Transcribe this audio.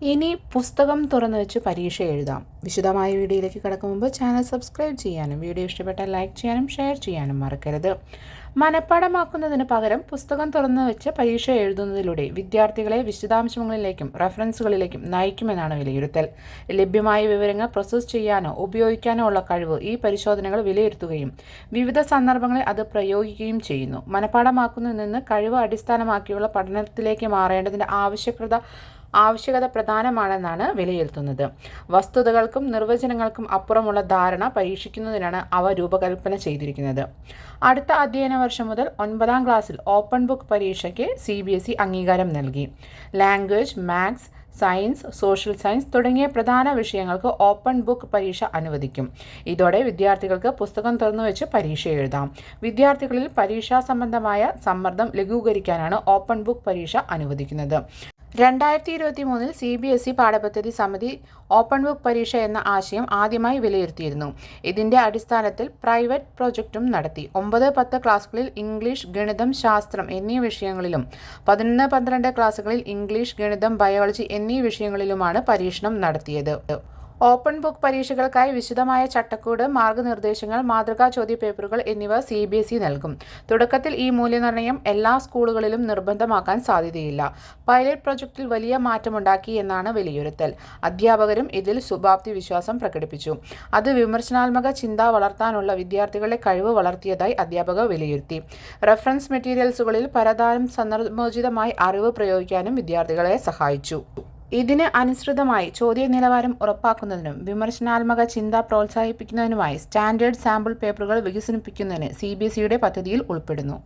ഇനി പുസ്തകം തുറന്നു വെച്ച് പരീക്ഷ എഴുതാം. വിശദമായ വീഡിയോയിലേക്ക് കടക്കും മുമ്പ് ചാനൽ സബ്സ്ക്രൈബ് ചെയ്യാനും വീഡിയോ ഇഷ്ടപ്പെട്ടാൽ ലൈക്ക് ചെയ്യാനും ഷെയർ ചെയ്യാനും മറക്കരുത്. മനഃപ്പാടമാക്കുന്നതിന് പകരം പുസ്തകം തുറന്നു വെച്ച് പരീക്ഷ എഴുതുന്നതിലൂടെ വിദ്യാർത്ഥികളെ വിശദാംശങ്ങളിലേക്കും റെഫറൻസുകളിലേക്കും നയിക്കുമെന്നാണ് വിലയിരുത്തൽ. ലഭ്യമായ വിവരങ്ങൾ പ്രോസസ്സ് ചെയ്യാനോ ഉപയോഗിക്കാനോ ഉള്ള കഴിവ് ഈ പരിശോധനകൾ വിലയിരുത്തുകയും വിവിധ സന്ദർഭങ്ങളിൽ അത് പ്രയോഗിക്കുകയും ചെയ്യുന്നു. മനഃപ്പാടമാക്കുന്നതിൽ നിന്ന് കഴിവ് അടിസ്ഥാനമാക്കിയുള്ള പഠനത്തിലേക്ക് മാറേണ്ടതിന്റെ ആവശ്യകത ആവശ്യകത പ്രധാനമാണെന്നാണ് വിലയിരുത്തുന്നത്. വസ്തുതകൾക്കും നിർവചനങ്ങൾക്കും അപ്പുറമുള്ള ധാരണ പരീക്ഷിക്കുന്നതിനാണ് അവ രൂപകൽപ്പന ചെയ്തിരിക്കുന്നത്. അടുത്ത അധ്യയന വർഷം മുതൽ ഒൻപതാം ക്ലാസ്സിൽ ഓപ്പൺ ബുക്ക് പരീക്ഷയ്ക്ക് സി ബി എസ് ഇ അംഗീകാരം നൽകി. Language maths science social science തുടങ്ങിയ പ്രധാന വിഷയങ്ങൾക്ക് ഓപ്പൺ ബുക്ക് പരീക്ഷ അനുവദിക്കും. ഇതോടെ വിദ്യാർത്ഥികൾക്ക് പുസ്തകം തുറന്നു വെച്ച് പരീക്ഷ എഴുതാം. വിദ്യാർത്ഥികളിൽ പരീക്ഷാ സംബന്ധമായ സമ്മർദ്ദം ലഘൂകരിക്കാനാണ് ഓപ്പൺ ബുക്ക് പരീക്ഷ അനുവദിക്കുന്നത്. രണ്ടായിരത്തി ഇരുപത്തി മൂന്നിൽ സി ബി എസ് ഇ പാഠപദ്ധതി സമിതി ഓപ്പൺ ബുക്ക് പരീക്ഷ എന്ന ആശയം ആദ്യമായി വിലയിരുത്തിയിരുന്നു. ഇതിന്റെ അടിസ്ഥാനത്തിൽ പ്രൈവറ്റ് പ്രൊജക്റ്റും നടത്തി. ഒമ്പത് പത്ത് ക്ലാസ്സുകളിൽ ഇംഗ്ലീഷ് ഗണിതം ശാസ്ത്രം എന്നീ വിഷയങ്ങളിലും പതിനൊന്ന് പന്ത്രണ്ട് ക്ലാസ്സുകളിൽ ഇംഗ്ലീഷ് ഗണിതം ബയോളജി എന്നീ വിഷയങ്ങളിലുമാണ് പരീക്ഷണം നടത്തിയത്. ഓപ്പൺ ബുക്ക് പരീക്ഷകൾക്കായി വിശദമായ ചട്ടക്കൂട് മാർഗനിർദ്ദേശങ്ങൾ മാതൃകാ ചോദ്യപേപ്പറുകൾ എന്നിവ സി ബി എസ് ഇ നൽകും. തുടക്കത്തിൽ ഈ മൂല്യനിർണയം എല്ലാ സ്കൂളുകളിലും നിർബന്ധമാക്കാൻ സാധ്യതയില്ല. പൈലറ്റ് പ്രൊജക്റ്റിൽ വലിയ മാറ്റമുണ്ടാക്കി എന്നാണ് വിലയിരുത്തൽ. അധ്യാപകരും ഇതിൽ ശുഭാപ്തി വിശ്വാസം പ്രകടിപ്പിച്ചു. അത് വിമർശനാത്മക ചിന്ത വളർത്താനുള്ള വിദ്യാർത്ഥികളുടെ കഴിവ് വളർത്തിയതായി അധ്യാപകർ വിലയിരുത്തി. റഫറൻസ് മെറ്റീരിയൽസുകളിൽ പരതാരം സന്ദർഭോചിതമായി അറിവ് പ്രയോഗിക്കാനും വിദ്യാർത്ഥികളെ സഹായിച്ചു. ഇതിന് അനുസൃതമായി ചോദ്യ നിലവാരം ഉറപ്പാക്കുന്നതിനും വിമർശനാത്മക ചിന്ത പ്രോത്സാഹിപ്പിക്കുന്നതിനുമായി സ്റ്റാൻഡേർഡ് സാമ്പിൾ പേപ്പറുകൾ വികസിപ്പിക്കുന്നതിന് സി ബി എസ് ഇയുടെ പദ്ധതിയിൽ ഉൾപ്പെടുന്നു.